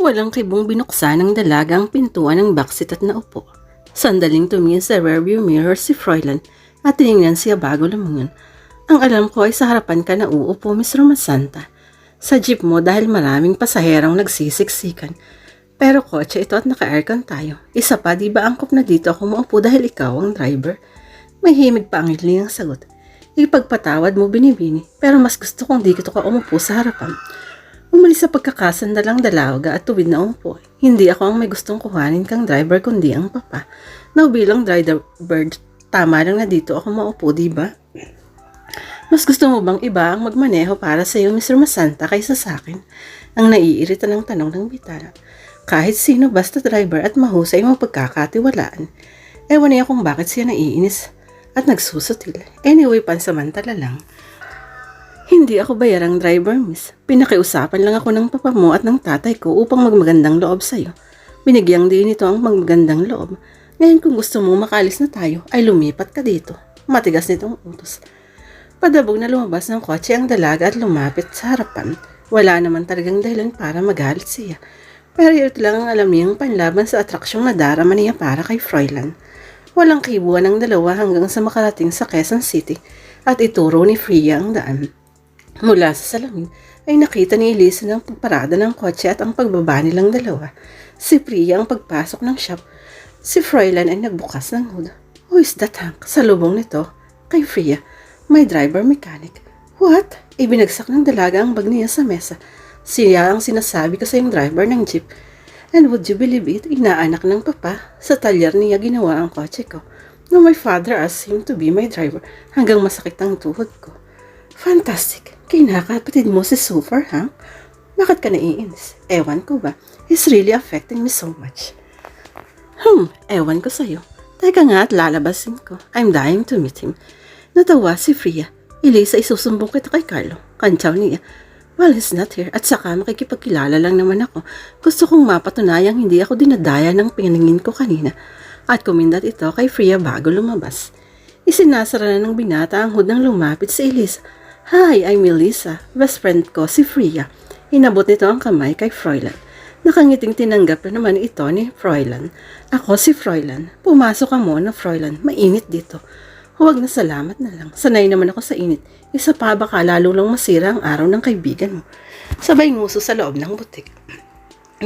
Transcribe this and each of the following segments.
Walang kibong binuksan ng dalaga ang pintuan ng backseat at naupo. Sandaling tumingin sa rearview mirror si Froilan at tinignan siya bago lumungon. Ang alam ko ay sa harapan ka na uupo, Miss Romasanta. Sa jeep mo dahil maraming pasaherong nagsisiksikan. Pero kotse ito at naka-aircon tayo. Isa pa, di ba angkop na dito ako maupo dahil ikaw ang driver? May himig pa ang ang sagot. Ipagpatawad mo binibini, pero mas gusto kong di ka umupo sa harapan. Umalis sa pagkakasandalang dalawaga at tuwid na umupo. Hindi ako ang may gustong kuhanin kang driver kundi ang papa. Now bilang driver tama lang na dito ako maupo, di ba? Mas gusto mo bang iba ang magmaneho para sa iyo, Mr. Masanta, kaysa sa akin? Ang naiirita ng tanong ng bitara. Kahit sino basta driver at mahusay mo pagkakatiwalaan. Ewan niya kung bakit siya naiinis at nagsusutil. Anyway, pansamantala lang. Hindi ako bayarang driver, miss. Pinakiusapan lang ako ng papa mo at ng tatay ko upang magmagandang loob sa'yo. Binigyang din ito ang magmagandang loob. Ngayon kung gusto mo makalis na tayo, ay lumipat ka dito. Matigas nitong utos. Padabog na lumabas ng kotse ang dalaga at lumapit sa harapan. Wala naman talagang dahilan para magalit siya. Pero ito lang ang alam niyang panlaban sa atraksyong nadarama niya para kay Froilan. Walang kibuan ng dalawa hanggang sa makarating sa Quezon City at ituro ni Freya ang daan. Mula sa salamin ay nakita ni Elisa ng pagparada ng kotse at ang pagbaba nilang dalawa. Si Freya ang pagpasok ng shop. Si Froilan ay nagbukas ng hood. Who is that Hank? Sa lubong nito, kay Freya, may driver mechanic. What? Ibinagsak ng dalaga ang bag niya sa mesa. Siya ang sinasabi ko sa yung driver ng jeep. And would you believe it, inaanak ng papa, sa talyer niya ginawa ang kotse ko. No, my father asked him to be my driver hanggang masakit ang tuhod ko. Fantastic. Kinakapatid mo si Super, ha? Bakit ka naiinis? Ewan ko ba? He's really affecting me so much. Hmm, ewan ko sa'yo. Teka nga at lalabasin ko. I'm dying to meet him. Natawa si Freya. Elisa, isusumbong kita kay Carlo. Kantsaw niya. Well, he's not here. At saka makikipagkilala lang naman ako. Gusto kong mapatunayang hindi ako dinadaya ng pinangin ko kanina. At kumindat ito kay Freya bago lumabas. Isinasara na ng binata ang hood nang lumapit si Elisa. Hi, I'm Elisa. Best friend ko, si Freya. Inabot nito ang kamay kay Froilan. Nakangiting tinanggap na naman ito ni Froilan. Ako si Froilan. Pumasok ka muna, Froilan. Mainit dito. Huwag na salamat na lang. Sanay naman ako sa init. Isa pa baka lalo lang masira ang araw ng kaibigan mo. Sabay nguso sa loob ng butik.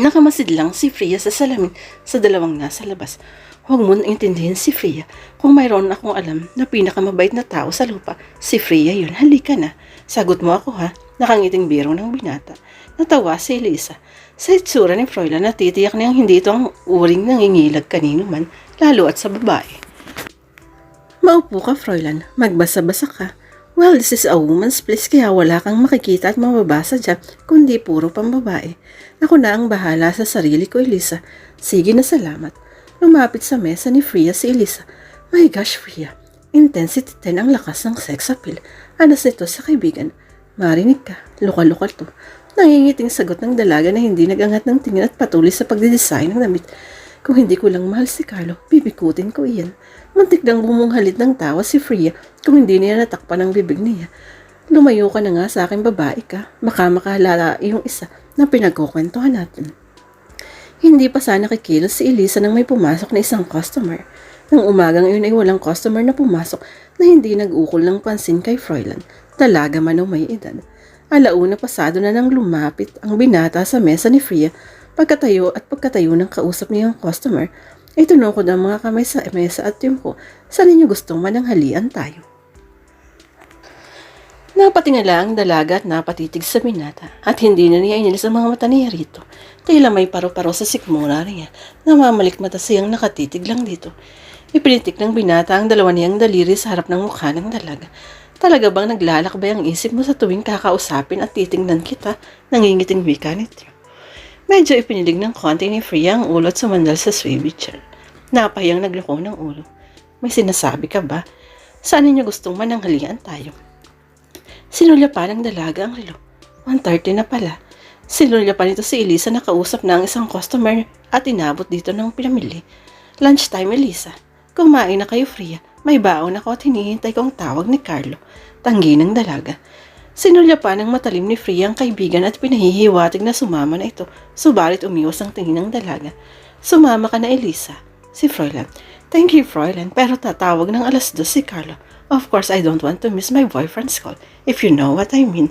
Nakamasid lang si Freya sa salamin sa dalawang nasa labas. Huwag mo na intindihin si Freya. Kung mayroon akong alam na pinakamabait na tao sa lupa, si Freya yun. Halika na. Sagot mo ako ha. Nakangiting biro ng binata. Natawa si Elisa. Sa itsura ni Froilan, natitiyak niyang hindi ito ang uring nangingilag kanino man, lalo at sa babae. Maupo ka, Froilan. Magbasa-basa ka. Well, this is a woman's place kaya wala kang makikita at mababasa dyan, kundi puro pambabae. Ako na ang bahala sa sarili ko, Elisa. Sige na salamat. Lumapit sa mesa ni Freya si Elisa. My gosh, Freya. Intensity 10 ang lakas ng sex appeal. Anas nito sa kaibigan. Marinig ka. Lokal-lokal to. Nangingiting sagot ng dalaga na hindi nagangat ng tingin at patuloy sa pagdidesign ng damit. Kung hindi ko lang mahal si Carlo, bibikutin ko iyan. Muntik nang bumunghalit ng tawa si Freya kung hindi niya natakpan ang bibig niya. Lumayo ka na nga sa akin babae ka. Baka makahalala yung isa na pinagkukwentuhan natin. Hindi pa sana kikilos si Elisa nang may pumasok na isang customer. Nang umagang iyon ay walang customer na pumasok na hindi nag-ukol ng pansin kay Froilan. Dalaga man o may edad. Alauna pasado na nang lumapit ang binata sa mesa ni Freya Pagkatayo at pagkatayo ng kausap niyang customer, ay tunukod ang mga kamay sa mesa at ko, saan ninyo gustong mananghalian tayo? Napatingala ang dalaga at napatitig sa binata at hindi na niya inilis ang mga mata niya rito. Tila may paro-paro sa sikmura niya. Namamalik mata siyang nakatitig lang dito. Ipinitik ng binata ang dalawa niyang daliri sa harap ng mukha ng dalaga. Talaga bang naglalakbay ang isip mo sa tuwing kakausapin at titingnan kita? Nangingiting wika nito. Medyo ipinilig ng konti ni Freya ang ulo at sumandal sa swivel chair. Napahiyang naglako ng ulo. May sinasabi ka ba? Saan ninyo gustong mananghalian tayo? Sinulya pa ng dalaga ang relo. 1.30 na pala. Sinulya pa nito si Elisa na kausap na ang isang customer at inabot dito ng pinamili. Lunchtime, Elisa. Kumain na kayo, Freya. May baon ako at hinihintay ko tawag ni Carlo. Tanggi ng dalaga. Sinulya pa ng matalim ni Free ang kaibigan at pinahihiwatig na sumama na ito, subalit umiwas ang tingin ng dalaga. Sumama ka na Elisa. Si Froilan. Thank you, Froilan, pero tatawag ng alas dos si Carlo. Of course, I don't want to miss my boyfriend's call, if you know what I mean.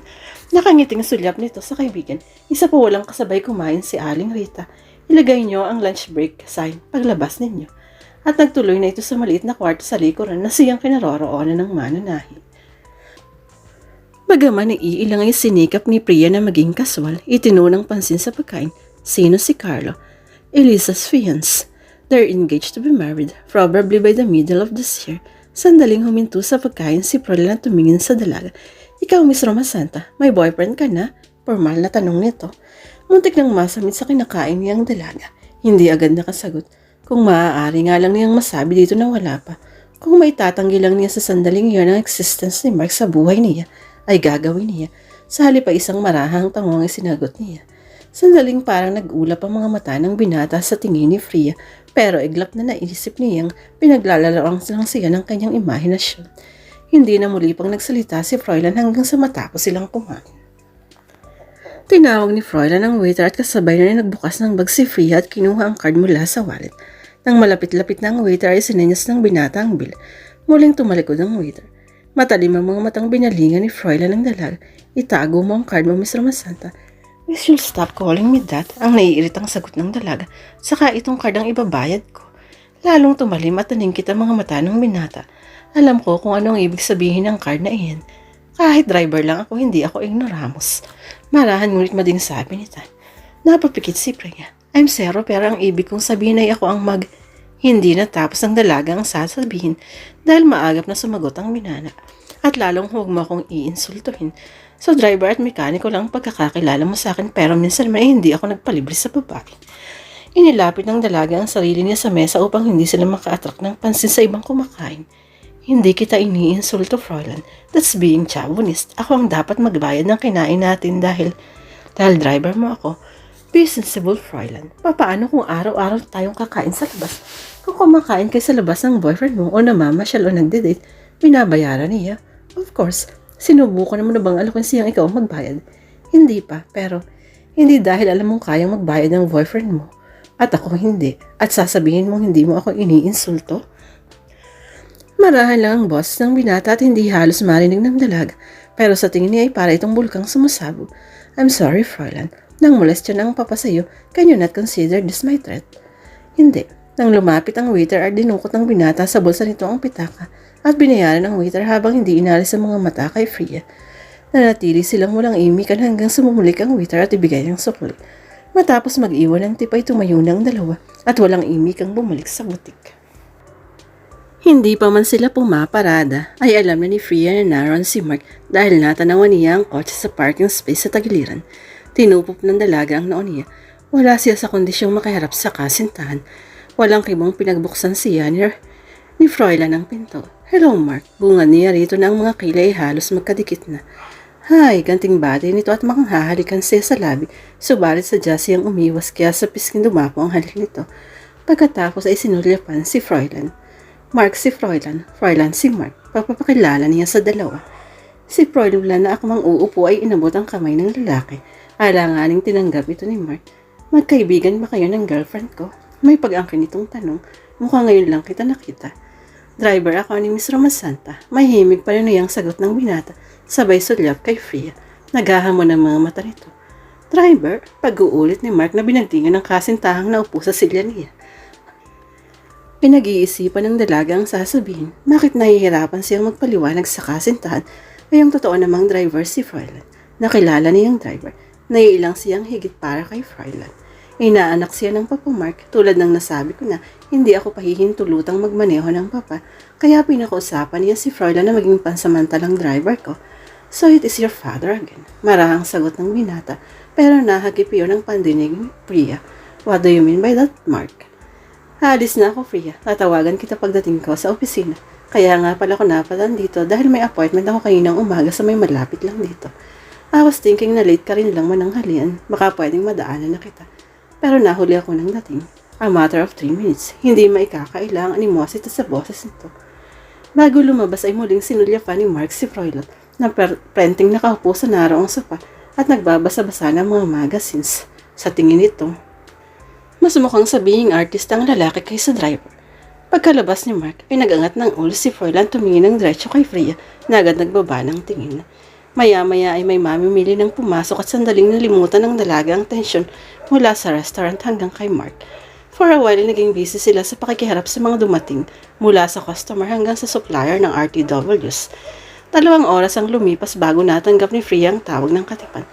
Nakangiting sulyap nito sa kaibigan. Isa po walang kasabay kumain si Aling Rita. Ilagay niyo ang lunch break sign paglabas ninyo. At nagtuloy na ito sa maliit na kwarto sa likuran na siyang kinaroroonan ng mananahi. Bagaman iilang ay sinikap ni Priya na maging kaswal, itinunang pansin sa pagkain. Sino si Carlo? Elisa's fiance. They're engaged to be married, probably by the middle of this year. Sandaling huminto sa pagkain si Prolan tumingin sa dalaga. Ikaw, Miss Roma Santa, may boyfriend ka na? Formal na tanong nito. Muntik nang masamit sa kinakain niyang dalaga. Hindi agad nakasagot. Kung maaari nga lang niyang masabi dito na wala pa. Kung may tatanggi lang niya sa sandaling yun ang existence ni Mark sa buhay niya, ay gagawin niya. Sa halip ay isang marahang tangong ay sinagot niya. Sandaling parang nag-ulap ang mga mata ng binata sa tingin ni Freya, pero iglap na naisip niyang pinaglalaraang lang siya ng kanyang imahinasyon. Hindi na muli pang nagsalita si Froilan hanggang sa matapos silang kumain. Tinawag ni Froilan ang waiter at kasabay na nagbukas ng bag si Freya at kinuha ang card mula sa wallet. Nang malapit-lapit na ang waiter ay sinenyas ng binata ang bill. Muling tumalikod ang waiter. Matalim ang mga matang binalingan ni Froilan ng dalag. Itago mo ang card mo, Miss Ramasanta. Miss, you'll stop calling me that. Ang naiiritang sagot ng dalaga. Saka itong card ang ibabayad ko. Lalong tumalim at naningkit ang mga mata ng binata. Alam ko kung anong ibig sabihin ng card na iyan. Kahit driver lang ako, hindi ako ignoramos. Marahan ngunit mading sabi ni Tan. Napapikit si Freya. I'm zero pero ang ibig kong sabihin ay ako ang mag... Hindi natapos ang dalaga ang sasabihin dahil maagap na sumagot ang binana. At lalong huwag mo akong iinsultuhin. So driver at mekaniko lang ang pagkakakilala mo sa akin pero minsan may hindi ako nagpalibre sa babae. Inilapit ng dalaga ang sarili niya sa mesa upang hindi sila maka-attract ng pansin sa ibang kumakain. Hindi kita iniinsulto, Fräulein. That's being chauvinist. Ako ang dapat magbayad ng kinain natin dahil... Dahil driver mo ako. Be sensible, Fräulein. Papaano kung araw-araw tayong kakain sa labas? Kung kumakain kayo sa labas ng boyfriend mo o namamasyal o nagde-date, binabayaran niya. Of course, sinubukan naman na bang alakin siyang ikaw ang magbayad? Hindi pa, pero hindi dahil alam mong kayang magbayad ng boyfriend mo. At ako hindi. At sasabihin mong hindi mo ako iniinsulto? Marahan lang ang boss ng binata at hindi halos marinig ng dalag. Pero sa tingin niya ay para itong bulkang sumasabog. I'm sorry, Fräulein. Nang molestya ng papasayo, can you not consider this my threat? Hindi. Nang lumapit ang waiter at dinukot ng binata sa bulsa nito ang pitaka at binayaran ng waiter habang hindi inalis ang mga mata kay Freya. Nanatili silang walang imikan hanggang sumumulik ang waiter at ibigay ang sukli. Matapos mag-iwan ng tip ay tumayo ng dalawa at walang imik ang bumalik sa butik. Hindi pa man sila pumaparada ay alam na ni Freya na naroon si Mark dahil natanawan niya ang kotse sa parking space sa tagiliran. Tinupop ng dalaga ang noon niya. Wala siya sa kondisyong makaharap sa kasintahan. Walang kibong pinagbuksan siya ni, ni Froilan ng pinto. Hello Mark, bunga niya rito na ang mga kilay halos magkadikit na. Hay, ganting bati nito at makang hahalikan siya sa labi. Subalit sa siyang umiwas kaya sa piskin dumapo ang halik nito. Pagkatapos ay sinulyapan si Froilan. Mark si Froilan, Froilan si Mark. Papapakilala niya sa dalawa. Si Froilan na akmang uupo ay inabot ang kamay ng lalaki. Alanganing tinanggap ito ni Mark. Magkaibigan ba kayo ng girlfriend ko? May pag-angkin itong tanong. Mukha ngayon lang kita nakita. Driver ako ni Miss Romasanta. May himig pa rin niyang sagot ng binata. Sabay sulyap kay Freya. Naghahamon ang mga mata nito. Driver, pag-uulit ni Mark na binagtingan ng kasintahang naupo sa silya niya. Pinag-iisipan ng dalaga ang sasabihin. Bakit nahihirapan siyang magpaliwanag sa kasintahan ay ang totoo namang driver si Froilan. Nakilala niyang driver. Naiilang siyang higit para kay Froilan. Inaanak siya ng Papa Mark tulad ng nasabi ko na hindi ako pahihintulutang magmaneho ng Papa kaya pinakausapan niya si Froilan na maging pansamantalang driver ko. So it is your father again. Marahang sagot ng binata pero nahagip yun ng pandinig ni Priya. What do you mean by that, Mark? Alis na ako, Priya. Tatawagan kita pagdating ko sa opisina. Kaya nga pala ko napalan dito dahil may appointment ako kaninang umaga sa may malapit lang dito. I was thinking na late ka rin lang mananghalian. Baka pwedeng madaanan na kita. Pero nahuli ako ng dating. A matter of three minutes. Hindi maikakailang animosity sa boses nito. Bago lumabas ay muling sinulya pa ni Mark si Froilot. na prenting nakaupo sa naroong sopa at nagbabasa-basa ng mga magazines. Sa tingin nito, mas mukhang sabihing artist ang lalaki kaysa driver. Pagkalabas ni Mark ay nagangat ng ulo si Froilan tumingin ng diretso kay Freya na agad nagbaba ng tingin. Maya-maya ay may mamimili ng pumasok at sandaling nalimutan ng dalaga ang tensyon mula sa restaurant hanggang kay Mark. For a while, naging busy sila sa pakikiharap sa mga dumating mula sa customer hanggang sa supplier ng RTWs. Dalawang oras ang lumipas bago natanggap ni Freya ang tawag ng katipan.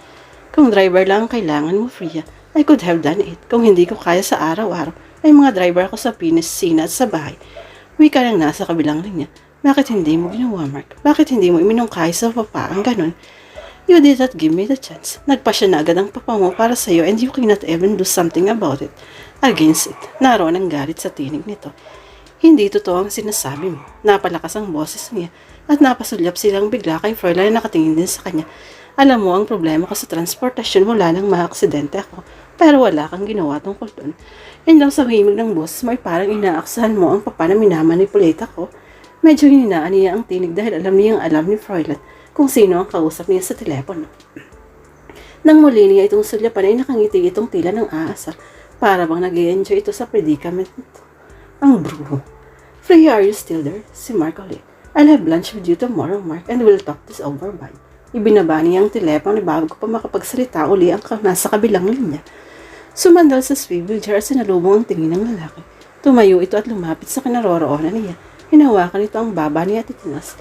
Kung driver lang ang kailangan mo, Freya, I could have done it. Kung hindi ko kaya sa araw-araw, may mga driver ako sa Pinis, Sina at sa bahay. Wika lang nasa kabilang linya. Bakit hindi mo ginawa, Mark? Bakit hindi mo iminungkay sa papa ang ganun? You did not give me the chance. Nagpa siya na agad ang papa mo para sa'yo and you cannot even do something about it. Against it, naroon ang galit sa tinig nito. Hindi totoo ang sinasabi mo. Napalakas ang boses niya at napasulyap silang bigla kay Fräulein na nakatingin din sa kanya. Alam mo ang problema ko sa transportasyon mula nang maaksidente ako pero wala kang ginawa tungkol doon. And daw sa himig ng boses mo ay parang inaaksahan mo ang papa na minamanipulate ako. Medyo hininaan niya ang tinig dahil alam niyang alam ni Fräulein kung sino ang kausap niya sa telepono. Nang muli niya itong sulyapan ay nakangiti itong tila ng aasar para bang nag enjoy ito sa predicament. Ang bruho. Freya, are you still there? Si Mark ulit. I'll have lunch with you tomorrow, Mark, and we'll talk this over by. Ibinaba niya ang telepono bago pa makapagsalita uli ang nasa kabilang linya. Sumandal sa swivel chair at sinalubong ang tingin ng lalaki. Tumayo ito at lumapit sa kinaroroonan niya. Hinawakan ito ang baba niya at itinas.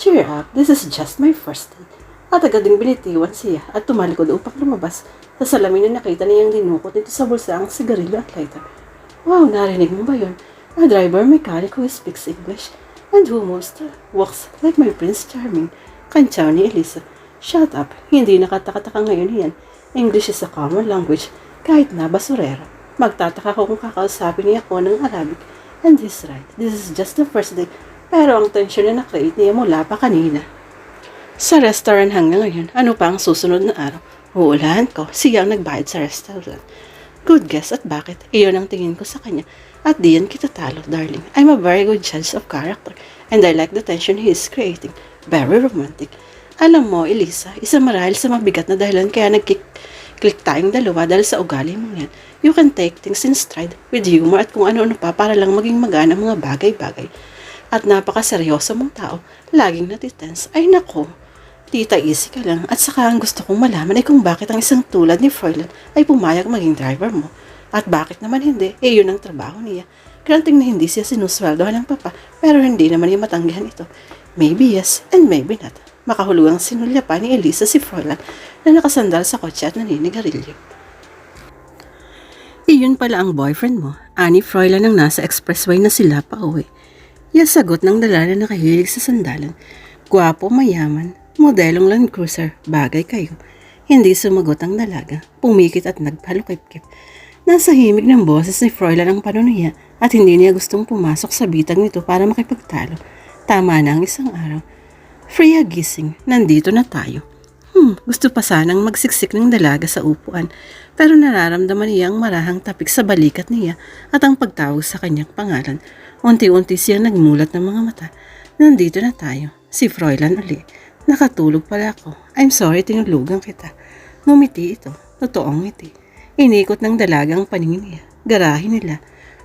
Cheer up, this is just my first date. At agad ding binitiwan siya at tumalikod upang lumabas. Sa salamin na nakita niyang dinukot ito sa bulsa ang sigarilyo at lighter. Wow, narinig mo ba yun? A driver mechanic who speaks English and who moves walks like my Prince Charming. Kantsaw ni Elisa. Shut up, hindi nakatakataka ngayon yan. English is a common language, kahit na basurero. Magtataka ko kung kakausapin niya ako ng Arabic. And he's right, this is just the first day. Pero ang tensyon na na-create niya mula pa kanina. Sa restaurant hanggang ngayon, ano pa ang susunod na araw? Huulahan ko, siya ang nagbayad sa restaurant. Good guess at bakit? Iyon ang tingin ko sa kanya. At diyan kita talo, darling. I'm a very good judge of character. And I like the tension he is creating. Very romantic. Alam mo, Elisa, isa marahil sa mabigat na dahilan kaya nagkik-click tayong dalawa dahil sa ugali mo yan. You can take things in stride with humor at kung ano-ano pa para lang maging magana ang mga bagay-bagay. At napakaseryoso mong tao, laging natitense. Ay nako, Tita, easy ka lang. At saka ang gusto kong malaman ay kung bakit ang isang tulad ni Froilan ay pumayag maging driver mo. At bakit naman hindi? Eh, yun ang trabaho niya. Granting na hindi siya sinusweldohan ng papa, pero hindi naman niya matanggihan ito. Maybe yes, and maybe not. Makahulugang sinulya pa ni Elisa si Froilan na nakasandal sa kotse at naninigarilyo. Iyon pala ang boyfriend mo. Ani Froilan ang nasa expressway na sila pa uwi. Yes, sagot ng dalaga na nakahilig sa sandalan. Gwapo, mayaman, modelong Land Cruiser, bagay kayo. Hindi sumagot ang dalaga, pumikit at nagpalukip-kip. Nasa himig ng boses ni Froilan ang panunuya at hindi niya gustong pumasok sa bitag nito para makipagtalo. Tama na ang isang araw. Freya gising, nandito na tayo. Hmm, gusto pa sanang magsiksik ng dalaga sa upuan, pero nararamdaman niya ang marahang tapik sa balikat niya at ang pagtawag sa kanyang pangalan. Unti-unti siyang nagmulat ng mga mata. Nandito na tayo. Si Froilan uli. Nakatulog pala ako. I'm sorry, tinulugan kita. Ngumiti ito. Totoong ngiti. Inikot ng dalaga ang paningin niya. Garahin nila.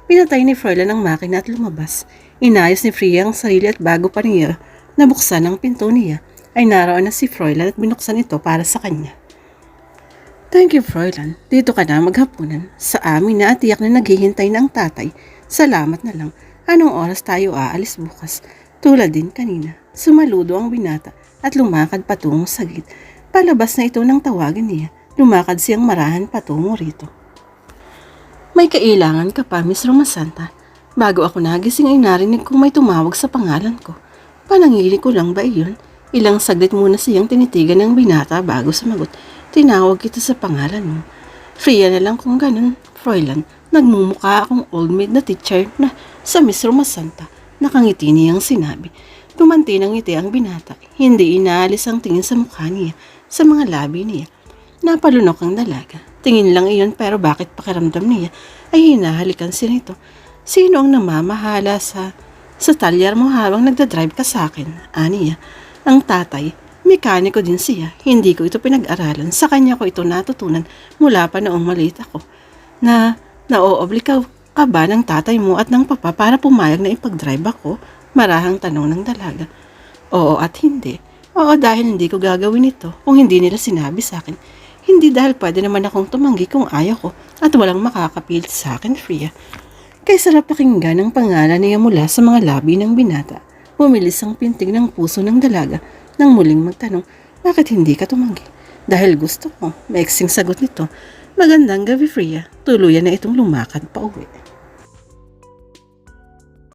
Pinatay ni Froilan ang makina at lumabas. Inayos ni Freya ang sarili at bago pa niya nabuksan ang pinto niya, ay naroon na si Froilan at binuksan ito para sa kanya. Thank you, Froilan. Dito ka na maghapunan. Sa amin na at tiyak na naghihintay na ang tatay. Salamat na lang. Anong oras tayo aalis bukas? Tulad din kanina. Sumaludo ang binata at lumakad patungo sa gate. Palabas na ito ng tawagin niya. Lumakad siyang marahan patungo rito. May kailangan ka pa, Miss Romasanta. Bago ako nagising ay narinig kong may tumawag sa pangalan ko. Panangili ko lang ba iyon? Ilang saglit muna siyang tinitigan ng binata bago sumagot. Tinawag kita sa pangalan mo. Freya na lang kung ganun, Froilan. Nagmumukha akong old maid na teacher na sa Miss Romasanta. Nakangiti niyang sinabi. Tumanti ng ngiti ang binata. Hindi inaalis ang tingin sa mukha niya, sa mga labi niya. Napalunok ang dalaga. Tingin lang iyon pero bakit pakiramdam niya ay hinahalikan siya nito. Sino ang namamahala sa sa talyar mo habang nagdadrive ka sa akin? Aniya, ang tatay. Mekaniko din siya. Hindi ko ito pinag-aralan. Sa kanya ko ito natutunan mula pa noong maliit ako. Na naoobligaw ka ba ng tatay mo at ng papa para pumayag na ipag-drive ako? Marahang tanong ng dalaga. Oo at hindi. Oo dahil hindi ko gagawin ito kung hindi nila sinabi sa akin. Hindi dahil pwede naman akong tumanggi kung ayaw ko at walang makakapilit sa akin, Freya. Kay sarap pakinggan ang pangalan niya mula sa mga labi ng binata. Bumilis ang pintig ng puso ng dalaga nang muling magtanong, bakit hindi ka tumanggi? Dahil gusto ko, maiksing sagot nito. Magandang gabi, Freya. Tuluyan na itong lumakad pa uwi.